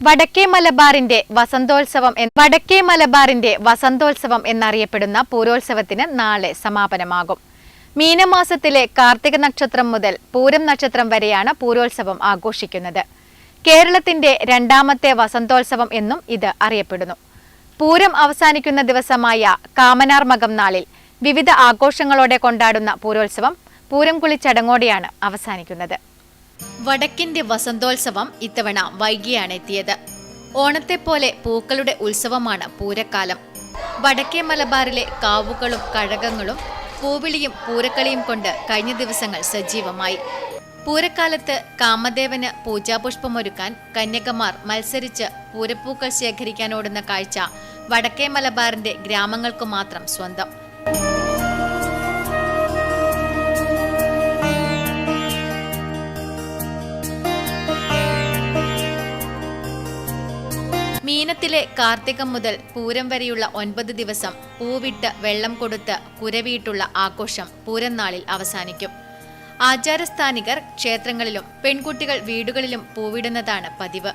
വടക്കേ മലബാറിന്റെ വസന്തോത്സവം വടക്കേ മലബാറിന്റെ വസന്തോത്സവം എന്നറിയപ്പെടുന്ന പൂരോത്സവത്തിന് നാളെ സമാപനമാകും. മീനമാസത്തിലെ കാർത്തിക നക്ഷത്രം മുതൽ പൂരം നക്ഷത്രം വരെയാണ് പൂരോത്സവം ആഘോഷിക്കുന്നത്. കേരളത്തിന്റെ രണ്ടാമത്തെ വസന്തോത്സവം എന്നും ഇത് അറിയപ്പെടുന്നു. പൂരം അവസാനിക്കുന്ന ദിവസമായ കാമനാർമകം നാളിൽ വിവിധ ആഘോഷങ്ങളോടെ കൊണ്ടാടുന്ന പൂരോത്സവം പൂരം കുളിച്ചടങ്ങോടെയാണ് അവസാനിക്കുന്നത്. വടക്കിന്റെ വസന്തോത്സവം ഇത്തവണ വൈകിയാണ് എത്തിയത് ഓണത്തെ പോലെ പൂക്കളുടെ ഉത്സവമാണ് പൂരക്കാലം. വടക്കേ മലബാറിലെ കാവുകളും കഴകങ്ങളും പൂവിളിയും പൂരക്കളിയും കൊണ്ട് കഴിഞ്ഞ ദിവസങ്ങൾ സജീവമായി. പൂരക്കാലത്ത് കാമദേവന് പൂജാപുഷ്പമൊരുക്കാൻ കന്യകമാർ മത്സരിച്ച് പൂരപ്പൂക്കൾ ശേഖരിക്കാനോടുന്ന കാഴ്ച വടക്കേ മലബാറിന്റെ ഗ്രാമങ്ങൾക്കു മാത്രം സ്വന്തം. മീനത്തിലെ കാർത്തികം മുതൽ പൂരം വരെയുള്ള ഒൻപത് ദിവസം പൂവിട്ട് വെള്ളം കൊടുത്ത് കുരവിയിട്ടുള്ള ആഘോഷം പൂരം നാളിൽ അവസാനിക്കും. ആചാരസ്ഥാനികർ ക്ഷേത്രങ്ങളിലും പെൺകുട്ടികൾ വീടുകളിലും പൂവിടുന്നതാണ് പതിവ്.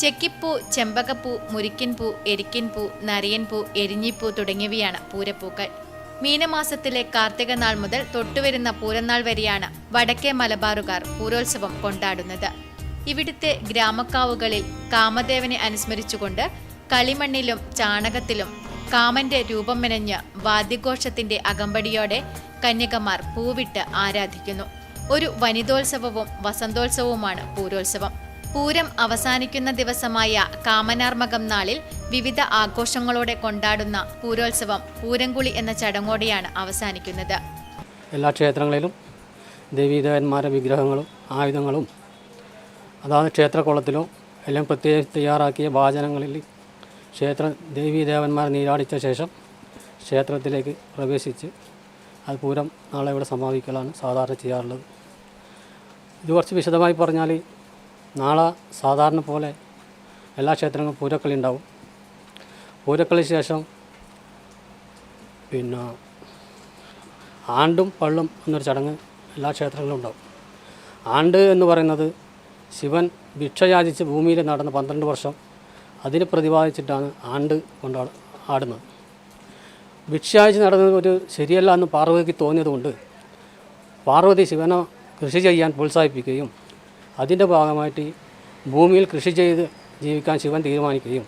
ചെക്കിപ്പൂ ചെമ്പകപ്പൂ മുരിക്കിൻപൂ എരിക്കിൻപൂ നരിയൻപൂ എരിഞ്ഞിപ്പൂ തുടങ്ങിയവയാണ് പൂരപ്പൂക്കൾ. മീനമാസത്തിലെ കാർത്തിക നാൾ മുതൽ തൊട്ടുവരുന്ന പൂരനാൾ വരെയാണ് വടക്കേ മലബാറുകാർ പൂരോത്സവം കൊണ്ടാടുന്നത്. ഇവിടുത്തെ ഗ്രാമക്കാവുകളിൽ കാമദേവനെ അനുസ്മരിച്ചുകൊണ്ട് കളിമണ്ണിലും ചാണകത്തിലും കാമന്റെ രൂപം മെനഞ്ഞ് വാദ്യഘോഷത്തിന്റെ അകമ്പടിയോടെ കന്യകമാർ പൂവിട്ട് ആരാധിക്കുന്നു. ഒരു വനിതോത്സവവും വസന്തോത്സവവുമാണ് പൂരോത്സവം. പൂരം അവസാനിക്കുന്ന ദിവസമായ കാമനാർമകം നാളിൽ വിവിധ ആഘോഷങ്ങളോടെ കൊണ്ടാടുന്ന പൂരോത്സവം പൂരംകുളി എന്ന ചടങ്ങോടെയാണ് അവസാനിക്കുന്നത്. എല്ലാ ക്ഷേത്രങ്ങളിലും ദേവീദേവന്മാരുടെ വിഗ്രഹങ്ങളും ആയുധങ്ങളും അതാത് ക്ഷേത്രക്കുളത്തിലോ എല്ലാം പ്രത്യേകിച്ച് തയ്യാറാക്കിയ വാചനങ്ങളിൽ ക്ഷേത്ര ദേവീദേവന്മാർ നീരാടിച്ച ശേഷം ക്ഷേത്രത്തിലേക്ക് പ്രവേശിച്ച് അത് പൂരം നാളെ ഇവിടെ സമാപിക്കലാണ് സാധാരണ ചെയ്യാറുള്ളത്. ഇത് കുറച്ച് വിശദമായി പറഞ്ഞാൽ നാളെ സാധാരണ പോലെ എല്ലാ ക്ഷേത്രങ്ങളും പൂരക്കളി ഉണ്ടാവും. പൂരക്കളി ശേഷം പിന്നെ ആണ്ടും പള്ളും എന്നൊരു ചടങ്ങ് എല്ലാ ക്ഷേത്രങ്ങളിലും ഉണ്ടാവും. ആണ്ട് എന്ന് പറയുന്നത് ശിവൻ ഭിക്ഷയാചിച്ച് ഭൂമിയിൽ നടന്ന പന്ത്രണ്ട് വർഷം അതിന് പ്രതിപാദിച്ചിട്ടാണ് ആണ്ട് കൊണ്ടാ ആടുന്നത്. ഭിക്ഷയാചിച്ച് നടന്നത് ഒരു ശരിയല്ല എന്ന് പാർവതിക്ക് തോന്നിയതുകൊണ്ട് പാർവതി ശിവനെ കൃഷി ചെയ്യാൻ പ്രോത്സാഹിപ്പിക്കുകയും അതിന്റെ ഭാഗമായിട്ട് ഭൂമിയിൽ കൃഷി ചെയ്ത് ജീവിക്കാൻ ശിവൻ തീരുമാനിക്കുകയും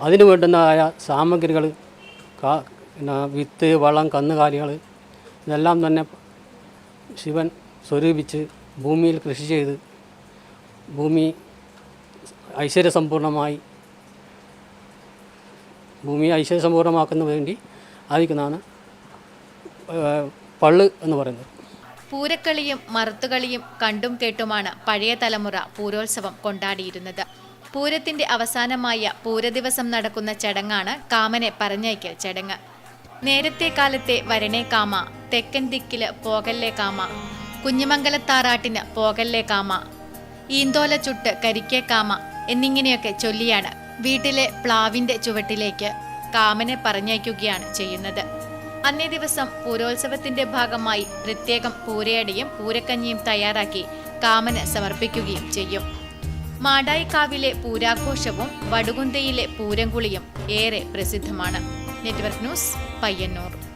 അതിന് വേണ്ടുന്നതായ സാമഗ്രികൾ പിന്നെ വിത്ത് വളം കന്നുകാലികൾ ഇതെല്ലാം തന്നെ ശിവൻ സ്വരൂപിച്ച് ഭൂമിയിൽ കൃഷി ചെയ്ത് ഭൂമി ഐശ്വര്യസമ്പൂർണമായി ഭൂമിയെ ഐശ്വര്യസമ്പൂർണമാക്കുന്നതിന് വേണ്ടി ആയിരിക്കുന്നതാണ് പൾ പള്ള് എന്ന് പറയുന്നത്. പൂരക്കളിയും മറുത്തുകളിയും കണ്ടും കേട്ടുമാണ് പഴയ തലമുറ പൂരോത്സവം കൊണ്ടാടിയിരുന്നത്. പൂരത്തിന്റെ അവസാനമായ പൂരദിവസം നടക്കുന്ന ചടങ്ങാണ് കാമനെ പറഞ്ഞയക്കൽ ചടങ്ങ്. നേരത്തെ കാലത്തെ വരണേ കാമ തെക്കൻ ദിക്കിൽ പോകല്ലേ കാമ കുഞ്ഞുമംഗലത്താറാട്ടിന് പോകല്ലേ കാമ ഈന്തോല ചുട്ട് കരിക്കേ കാമ എന്നിങ്ങനെയൊക്കെ ചൊല്ലിയാണ് വീട്ടിലെ പ്ലാവിന്റെ ചുവട്ടിലേക്ക് കാമനെ പറഞ്ഞയക്കുകയാണ് ചെയ്യുന്നത്. അന്നേ ദിവസം പൂരോത്സവത്തിന്റെ ഭാഗമായി പ്രത്യേകം പൂരയടിയും പൂരക്കഞ്ഞിയും തയ്യാറാക്കി കാമന് സമർപ്പിക്കുകയും ചെയ്യും. മാടായിക്കാവിലെ പൂരാഘോഷവും വടുകുന്തയിലെ പൂരംകുളിയും ഏറെ പ്രസിദ്ധമാണ്. Network news Payyanur.